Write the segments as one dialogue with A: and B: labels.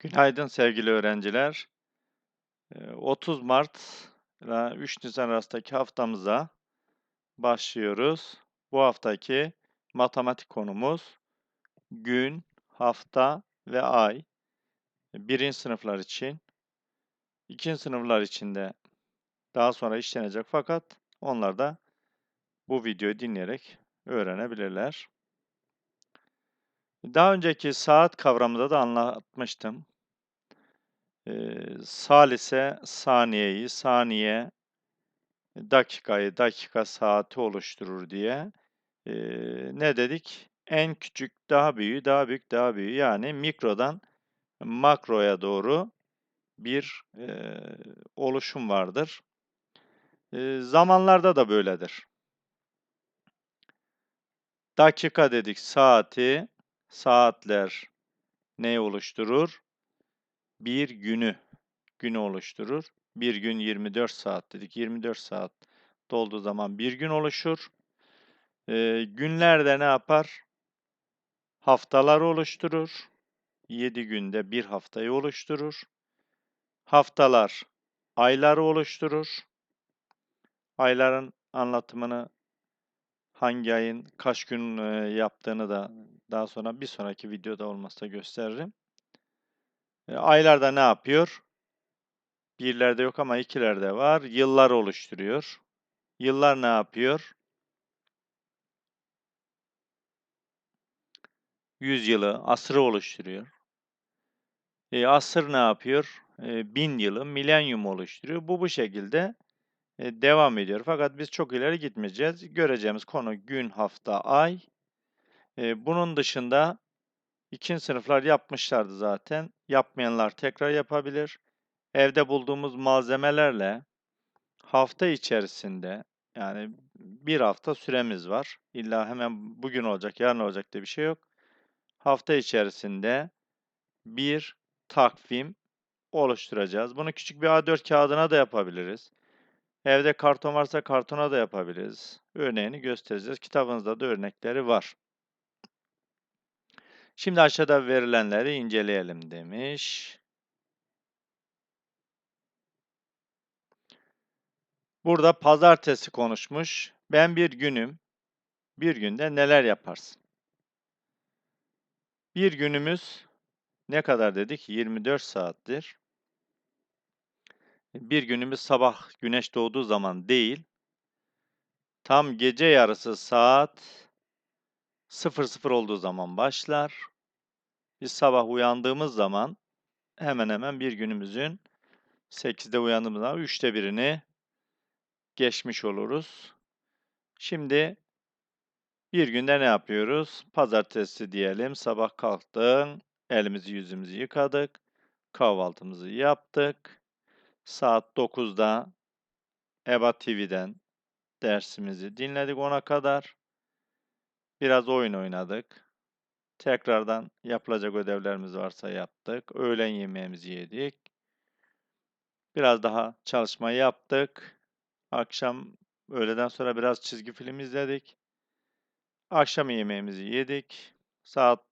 A: Günaydın sevgili öğrenciler. 30 Mart ve 3 Nisan arasındaki haftamıza başlıyoruz. Bu haftaki matematik konumuz gün, hafta ve ay. Birinci sınıflar için, ikinci sınıflar için de daha sonra işlenecek fakat onlar da bu videoyu dinleyerek öğrenebilirler. Daha önceki saat kavramında da anlatmıştım e, salise saniyeyi, saniye dakikayı, dakika saati oluşturur diye e, ne dedik? En küçük daha büyüğü, daha büyük daha büyüğü yani mikrodan makroya doğru bir e, oluşum vardır. E, zamanlarda da böyledir. Dakika dedik saati, saatler neyi oluşturur? bir günü günü oluşturur. Bir gün 24 saat dedik. 24 saat dolduğu zaman bir gün oluşur. Ee, günlerde ne yapar? Haftalar oluşturur. 7 günde bir haftayı oluşturur. Haftalar ayları oluşturur. Ayların anlatımını hangi ayın kaç gün yaptığını da daha sonra bir sonraki videoda olmazsa gösteririm. E, Aylarda ne yapıyor? Birlerde yok ama ikilerde var. Yıllar oluşturuyor. Yıllar ne yapıyor? Yüzyılı, asrı oluşturuyor. E, asır ne yapıyor? E, bin yılı, milenyum oluşturuyor. Bu bu şekilde e, devam ediyor. Fakat biz çok ileri gitmeyeceğiz. Göreceğimiz konu gün, hafta, ay. E, bunun dışında İkinci sınıflar yapmışlardı zaten. Yapmayanlar tekrar yapabilir. Evde bulduğumuz malzemelerle hafta içerisinde yani bir hafta süremiz var. İlla hemen bugün olacak, yarın olacak diye bir şey yok. Hafta içerisinde bir takvim oluşturacağız. Bunu küçük bir A4 kağıdına da yapabiliriz. Evde karton varsa kartona da yapabiliriz. Örneğini göstereceğiz. Kitabınızda da örnekleri var. Şimdi aşağıda verilenleri inceleyelim demiş. Burada pazartesi konuşmuş. Ben bir günüm. Bir günde neler yaparsın? Bir günümüz ne kadar dedik? 24 saattir. Bir günümüz sabah güneş doğduğu zaman değil. Tam gece yarısı saat 00 olduğu zaman başlar. Biz sabah uyandığımız zaman hemen hemen bir günümüzün 8'de uyandığımız zaman 3'te birini geçmiş oluruz. Şimdi bir günde ne yapıyoruz? Pazartesi diyelim sabah kalktın, elimizi yüzümüzü yıkadık, kahvaltımızı yaptık. Saat 9'da EBA TV'den dersimizi dinledik ona kadar. Biraz oyun oynadık. Tekrardan yapılacak ödevlerimiz varsa yaptık. Öğlen yemeğimizi yedik. Biraz daha çalışma yaptık. Akşam öğleden sonra biraz çizgi film izledik. Akşam yemeğimizi yedik. Saat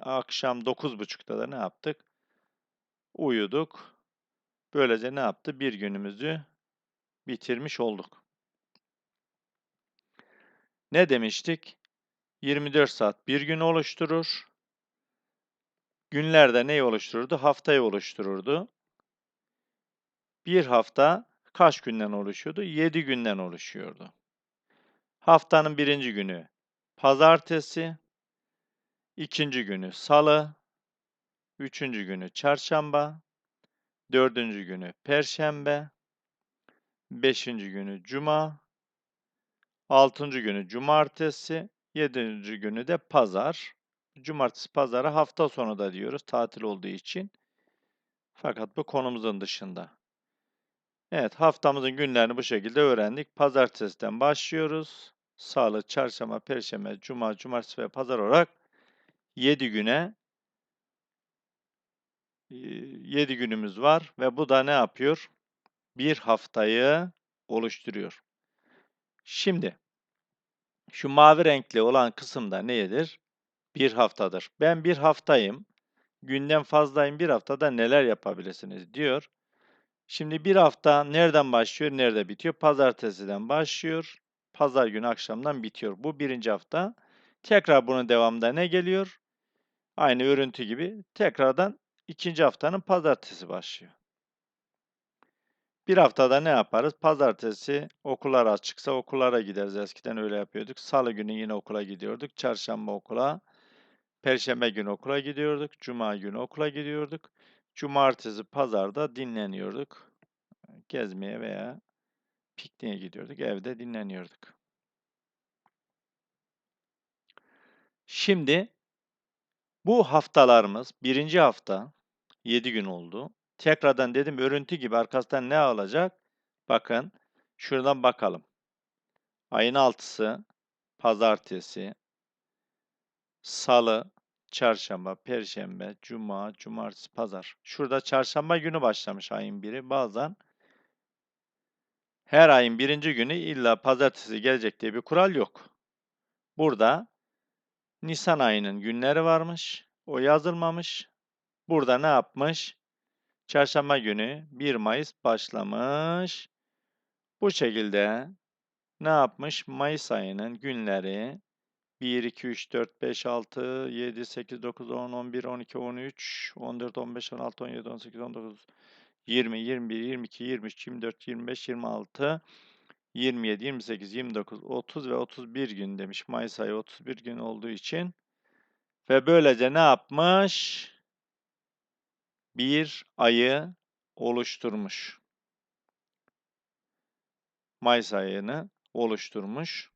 A: akşam 9.30'da da ne yaptık? Uyuduk. Böylece ne yaptı? Bir günümüzü bitirmiş olduk. Ne demiştik? 24 saat bir gün oluşturur. Günlerde neyi oluştururdu? Haftayı oluştururdu. Bir hafta kaç günden oluşuyordu? 7 günden oluşuyordu. Haftanın birinci günü pazartesi, ikinci günü salı, üçüncü günü çarşamba, dördüncü günü perşembe, beşinci günü cuma, altıncı günü cumartesi, Yedinci günü de pazar. Cumartesi Pazarı hafta sonu da diyoruz tatil olduğu için. Fakat bu konumuzun dışında. Evet haftamızın günlerini bu şekilde öğrendik. Pazartesiden başlıyoruz. Salı, çarşamba, perşembe, cuma, cumartesi ve pazar olarak 7 güne 7 günümüz var ve bu da ne yapıyor? Bir haftayı oluşturuyor. Şimdi şu mavi renkli olan kısımda nedir? Bir haftadır. Ben bir haftayım. Günden fazlayım bir haftada neler yapabilirsiniz diyor. Şimdi bir hafta nereden başlıyor, nerede bitiyor? Pazartesiden başlıyor. Pazar günü akşamdan bitiyor. Bu birinci hafta. Tekrar bunun devamında ne geliyor? Aynı örüntü gibi tekrardan ikinci haftanın pazartesi başlıyor. Bir haftada ne yaparız? Pazartesi okullar açıksa okullara gideriz. Eskiden öyle yapıyorduk. Salı günü yine okula gidiyorduk. Çarşamba okula, perşembe günü okula gidiyorduk. Cuma günü okula gidiyorduk. Cumartesi, pazarda dinleniyorduk. Gezmeye veya pikniğe gidiyorduk. Evde dinleniyorduk. Şimdi bu haftalarımız birinci hafta 7 gün oldu. Tekrardan dedim örüntü gibi arkasından ne alacak? Bakın şuradan bakalım. Ayın altısı, pazartesi, salı, çarşamba, perşembe, cuma, cumartesi, pazar. Şurada çarşamba günü başlamış ayın biri. Bazen her ayın birinci günü illa pazartesi gelecek diye bir kural yok. Burada Nisan ayının günleri varmış. O yazılmamış. Burada ne yapmış? Çarşamba günü 1 Mayıs başlamış. Bu şekilde ne yapmış? Mayıs ayının günleri 1, 2, 3, 4, 5, 6, 7, 8, 9, 10, 11, 12, 13, 14, 15, 16, 17, 18, 19, 20, 21, 22, 23, 24, 25, 26, 27, 28, 29, 30 ve 31 gün demiş. Mayıs ayı 31 gün olduğu için. Ve böylece ne yapmış? bir ayı oluşturmuş. Mayıs ayını oluşturmuş.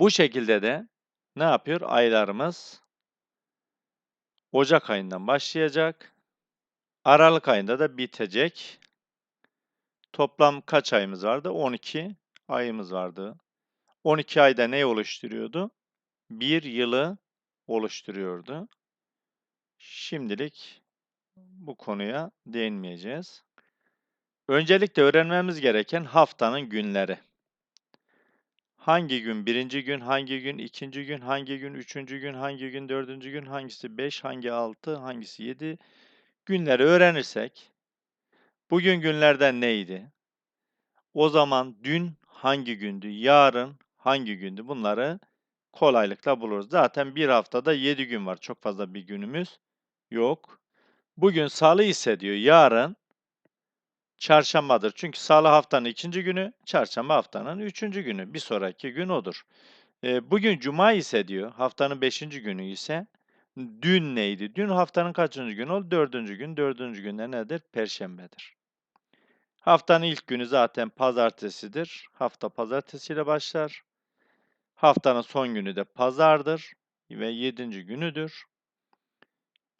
A: Bu şekilde de ne yapıyor? Aylarımız Ocak ayından başlayacak. Aralık ayında da bitecek. Toplam kaç ayımız vardı? 12 ayımız vardı. 12 ayda ne oluşturuyordu? Bir yılı oluşturuyordu. Şimdilik bu konuya değinmeyeceğiz. Öncelikle öğrenmemiz gereken haftanın günleri. Hangi gün birinci gün, hangi gün ikinci gün, hangi gün üçüncü gün, hangi gün dördüncü gün, hangisi beş, hangi altı, hangisi yedi günleri öğrenirsek bugün günlerden neydi? O zaman dün hangi gündü, yarın hangi gündü bunları kolaylıkla buluruz. Zaten bir haftada yedi gün var. Çok fazla bir günümüz Yok. Bugün salı ise diyor yarın çarşambadır. Çünkü salı haftanın ikinci günü, çarşamba haftanın üçüncü günü. Bir sonraki gün odur. E, bugün cuma ise diyor, haftanın beşinci günü ise dün neydi? Dün haftanın kaçıncı günü oldu? Dördüncü gün. Dördüncü günde nedir? Perşembedir. Haftanın ilk günü zaten pazartesidir. Hafta pazartesiyle başlar. Haftanın son günü de pazardır ve yedinci günüdür.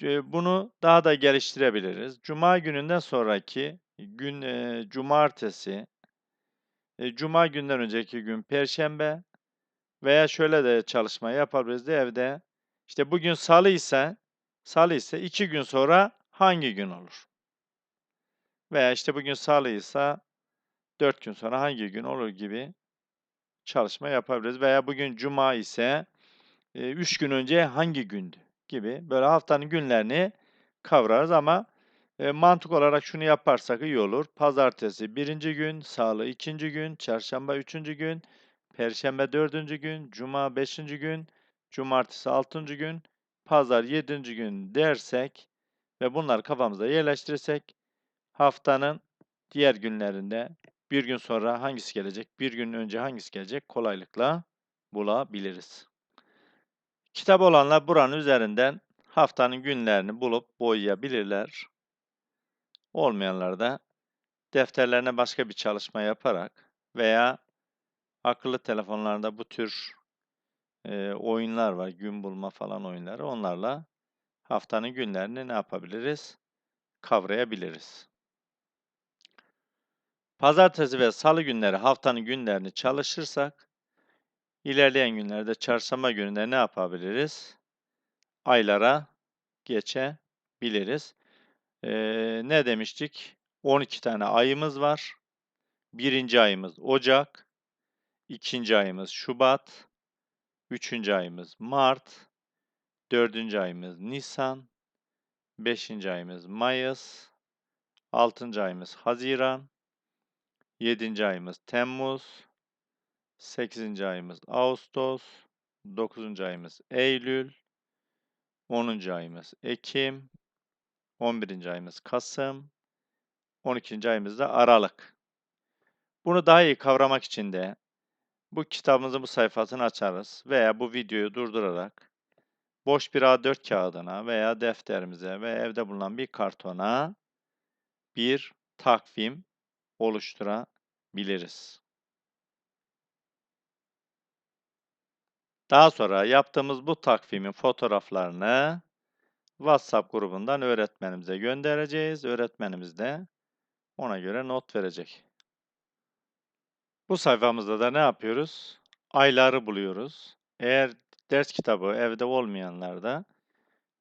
A: Bunu daha da geliştirebiliriz. Cuma gününden sonraki gün e, cumartesi, e, cuma günden önceki gün perşembe veya şöyle de çalışma yapabiliriz de evde. İşte bugün salı ise, salı ise iki gün sonra hangi gün olur? Veya işte bugün salı ise dört gün sonra hangi gün olur gibi çalışma yapabiliriz. Veya bugün cuma ise üç gün önce hangi gündü? gibi böyle haftanın günlerini kavrarız ama e, mantık olarak şunu yaparsak iyi olur. Pazartesi birinci gün, salı ikinci gün, çarşamba üçüncü gün, perşembe dördüncü gün, cuma beşinci gün, cumartesi altıncı gün, pazar yedinci gün dersek ve bunları kafamıza yerleştirirsek haftanın diğer günlerinde bir gün sonra hangisi gelecek, bir gün önce hangisi gelecek kolaylıkla bulabiliriz. Kitap olanlar buranın üzerinden haftanın günlerini bulup boyayabilirler. Olmayanlar da defterlerine başka bir çalışma yaparak veya akıllı telefonlarda bu tür e, oyunlar var, gün bulma falan oyunları. Onlarla haftanın günlerini ne yapabiliriz? Kavrayabiliriz. Pazartesi ve salı günleri haftanın günlerini çalışırsak İlerleyen günlerde çarşamba gününde ne yapabiliriz? Aylara geçebiliriz. Ee, ne demiştik? 12 tane ayımız var. Birinci ayımız Ocak. ikinci ayımız Şubat. Üçüncü ayımız Mart. Dördüncü ayımız Nisan. Beşinci ayımız Mayıs. Altıncı ayımız Haziran. Yedinci ayımız Temmuz. 8. ayımız Ağustos, 9. ayımız Eylül, 10. ayımız Ekim, 11. ayımız Kasım, 12. ayımız da Aralık. Bunu daha iyi kavramak için de bu kitabımızın bu sayfasını açarız veya bu videoyu durdurarak boş bir A4 kağıdına veya defterimize ve evde bulunan bir kartona bir takvim oluşturabiliriz. Daha sonra yaptığımız bu takvimin fotoğraflarını WhatsApp grubundan öğretmenimize göndereceğiz. Öğretmenimiz de ona göre not verecek. Bu sayfamızda da ne yapıyoruz? Ayları buluyoruz. Eğer ders kitabı evde olmayanlar da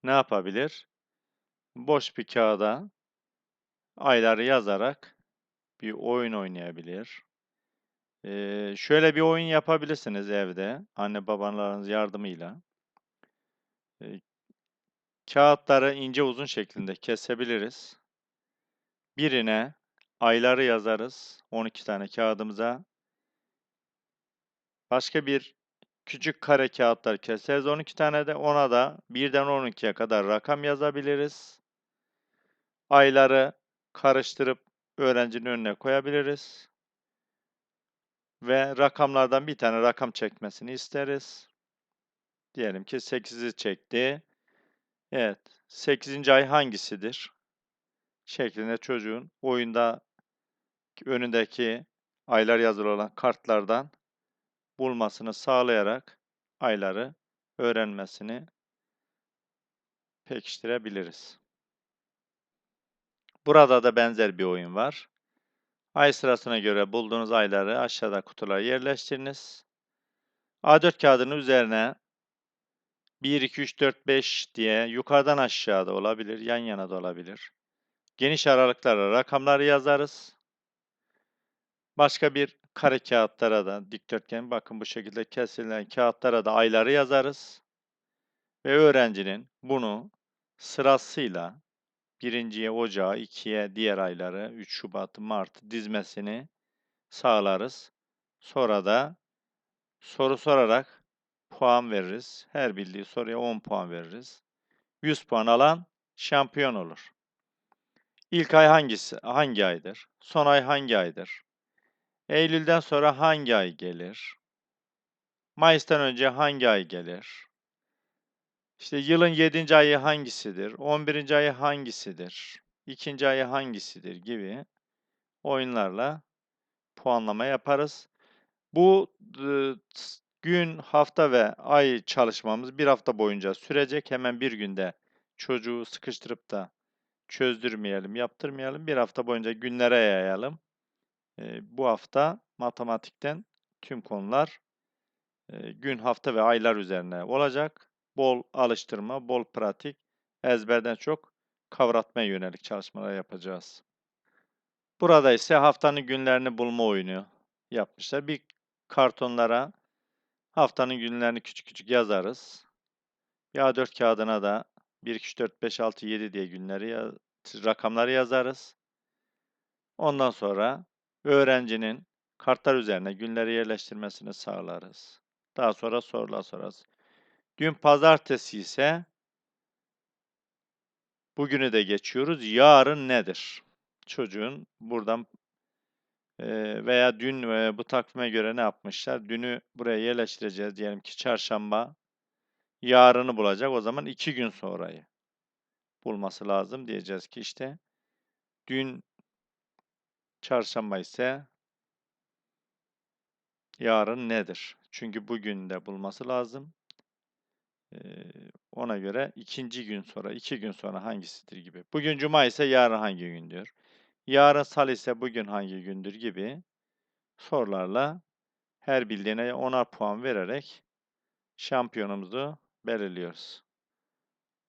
A: ne yapabilir? Boş bir kağıda ayları yazarak bir oyun oynayabilir. Ee, şöyle bir oyun yapabilirsiniz evde anne babalarınız yardımıyla. Ee, kağıtları ince uzun şeklinde kesebiliriz. Birine ayları yazarız 12 tane kağıdımıza. Başka bir küçük kare kağıtlar keseriz 12 tane de ona da birden 12'ye kadar rakam yazabiliriz. Ayları karıştırıp öğrencinin önüne koyabiliriz. Ve rakamlardan bir tane rakam çekmesini isteriz. Diyelim ki 8'i çekti. Evet. 8. ay hangisidir? Şeklinde çocuğun oyunda önündeki aylar yazılı olan kartlardan bulmasını sağlayarak ayları öğrenmesini pekiştirebiliriz. Burada da benzer bir oyun var. Ay sırasına göre bulduğunuz ayları aşağıda kutulara yerleştiriniz. A4 kağıdının üzerine 1, 2, 3, 4, 5 diye yukarıdan aşağıda olabilir, yan yana da olabilir. Geniş aralıklara rakamları yazarız. Başka bir kare kağıtlara da dikdörtgen bakın bu şekilde kesilen kağıtlara da ayları yazarız. Ve öğrencinin bunu sırasıyla birinciye ocağı, ikiye diğer ayları, 3 Şubat, Mart dizmesini sağlarız. Sonra da soru sorarak puan veririz. Her bildiği soruya 10 puan veririz. 100 puan alan şampiyon olur. İlk ay hangisi, hangi aydır? Son ay hangi aydır? Eylül'den sonra hangi ay gelir? Mayıs'tan önce hangi ay gelir? İşte yılın 7. ayı hangisidir? 11. ayı hangisidir? 2. ayı hangisidir gibi oyunlarla puanlama yaparız. Bu gün, hafta ve ay çalışmamız bir hafta boyunca sürecek. Hemen bir günde çocuğu sıkıştırıp da çözdürmeyelim, yaptırmayalım. Bir hafta boyunca günlere yayalım. Bu hafta matematikten tüm konular gün, hafta ve aylar üzerine olacak bol alıştırma, bol pratik, ezberden çok kavratmaya yönelik çalışmalar yapacağız. Burada ise haftanın günlerini bulma oyunu yapmışlar. Bir kartonlara haftanın günlerini küçük küçük yazarız. Bir A4 kağıdına da 1, 2, 3, 4, 5, 6, 7 diye günleri rakamları yazarız. Ondan sonra öğrencinin kartlar üzerine günleri yerleştirmesini sağlarız. Daha sonra sorular sorarız. Dün pazartesi ise bugünü de geçiyoruz. Yarın nedir? Çocuğun buradan veya dün bu takvime göre ne yapmışlar? Dünü buraya yerleştireceğiz diyelim ki çarşamba yarını bulacak. O zaman iki gün sonrayı bulması lazım. Diyeceğiz ki işte dün çarşamba ise yarın nedir? Çünkü bugün de bulması lazım ona göre ikinci gün sonra, iki gün sonra hangisidir gibi. Bugün cuma ise yarın hangi gündür? Yarın sal ise bugün hangi gündür gibi sorularla her bildiğine 10'ar puan vererek şampiyonumuzu belirliyoruz.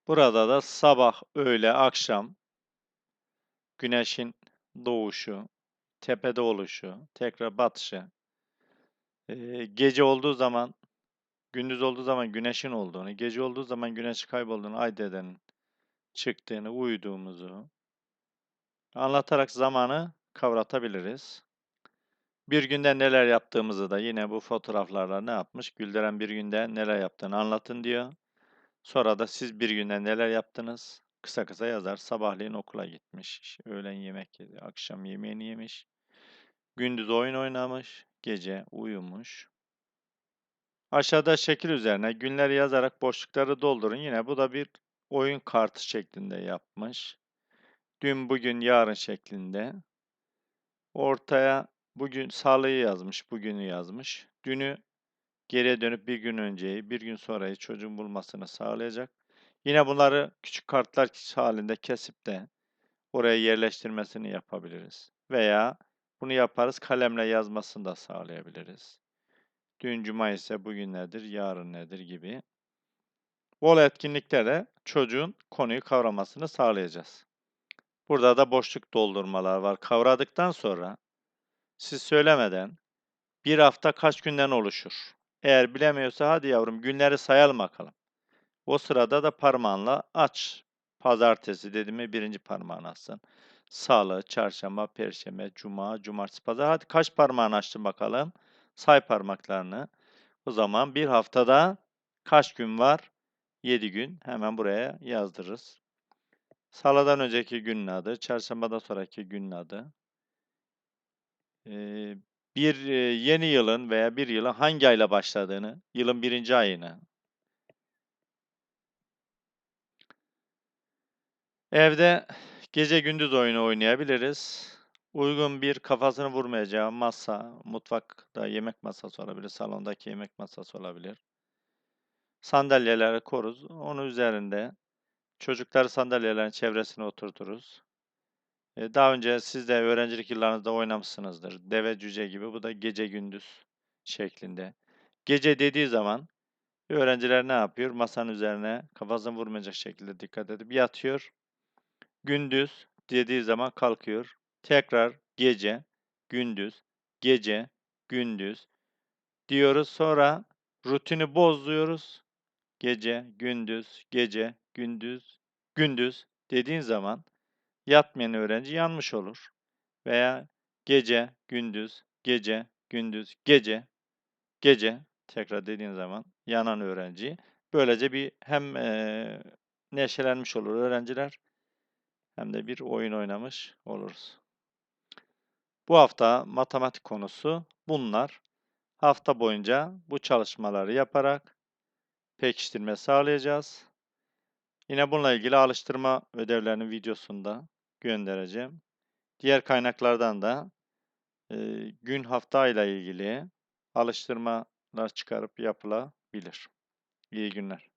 A: Burada da sabah, öğle, akşam güneşin doğuşu, tepede oluşu, tekrar batışı, gece olduğu zaman gündüz olduğu zaman güneşin olduğunu, gece olduğu zaman güneş kaybolduğunu, ay deden çıktığını, uyuduğumuzu anlatarak zamanı kavratabiliriz. Bir günde neler yaptığımızı da yine bu fotoğraflarla ne yapmış? Gülderen bir günde neler yaptığını anlatın diyor. Sonra da siz bir günde neler yaptınız? Kısa kısa yazar. Sabahleyin okula gitmiş, öğlen yemek yedi, akşam yemeğini yemiş, gündüz oyun oynamış, gece uyumuş, Aşağıda şekil üzerine günleri yazarak boşlukları doldurun. Yine bu da bir oyun kartı şeklinde yapmış. Dün, bugün, yarın şeklinde. Ortaya bugün salıyı yazmış, bugünü yazmış. Dünü geriye dönüp bir gün önceyi, bir gün sonrayı çocuğun bulmasını sağlayacak. Yine bunları küçük kartlar halinde kesip de oraya yerleştirmesini yapabiliriz. Veya bunu yaparız kalemle yazmasını da sağlayabiliriz. Dün cuma ise bugün nedir, yarın nedir gibi. Bol etkinliklere çocuğun konuyu kavramasını sağlayacağız. Burada da boşluk doldurmalar var. Kavradıktan sonra siz söylemeden bir hafta kaç günden oluşur? Eğer bilemiyorsa hadi yavrum günleri sayalım bakalım. O sırada da parmağınla aç. Pazartesi dedim mi birinci parmağını açsın. Salı, çarşamba, perşembe, cuma, cumartesi, pazar. Hadi kaç parmağını açtın bakalım? say parmaklarını. O zaman bir haftada kaç gün var? 7 gün. Hemen buraya yazdırırız. Saladan önceki günün adı, çarşambadan sonraki günün adı. bir e, yeni yılın veya bir yılın hangi ayla başladığını, yılın birinci ayını. Evde gece gündüz oyunu oynayabiliriz. Uygun bir kafasını vurmayacağı masa, mutfakta yemek masası olabilir, salondaki yemek masası olabilir. Sandalyeleri koruz. Onun üzerinde çocukları sandalyelerin çevresine oturturuz. E, daha önce siz de öğrencilik yıllarınızda oynamışsınızdır. Deve cüce gibi. Bu da gece gündüz şeklinde. Gece dediği zaman öğrenciler ne yapıyor? Masanın üzerine kafasını vurmayacak şekilde dikkat edip yatıyor. Gündüz dediği zaman kalkıyor. Tekrar gece, gündüz, gece, gündüz diyoruz. Sonra rutini bozuyoruz. Gece, gündüz, gece, gündüz, gündüz dediğin zaman yatmayan öğrenci yanmış olur. Veya gece, gündüz, gece, gündüz, gece, gece tekrar dediğin zaman yanan öğrenci. Böylece bir hem e, neşelenmiş olur öğrenciler hem de bir oyun oynamış oluruz. Bu hafta matematik konusu bunlar. Hafta boyunca bu çalışmaları yaparak pekiştirme sağlayacağız. Yine bununla ilgili alıştırma ödevlerinin videosunda göndereceğim. Diğer kaynaklardan da gün hafta ile ilgili alıştırmalar çıkarıp yapılabilir. İyi günler.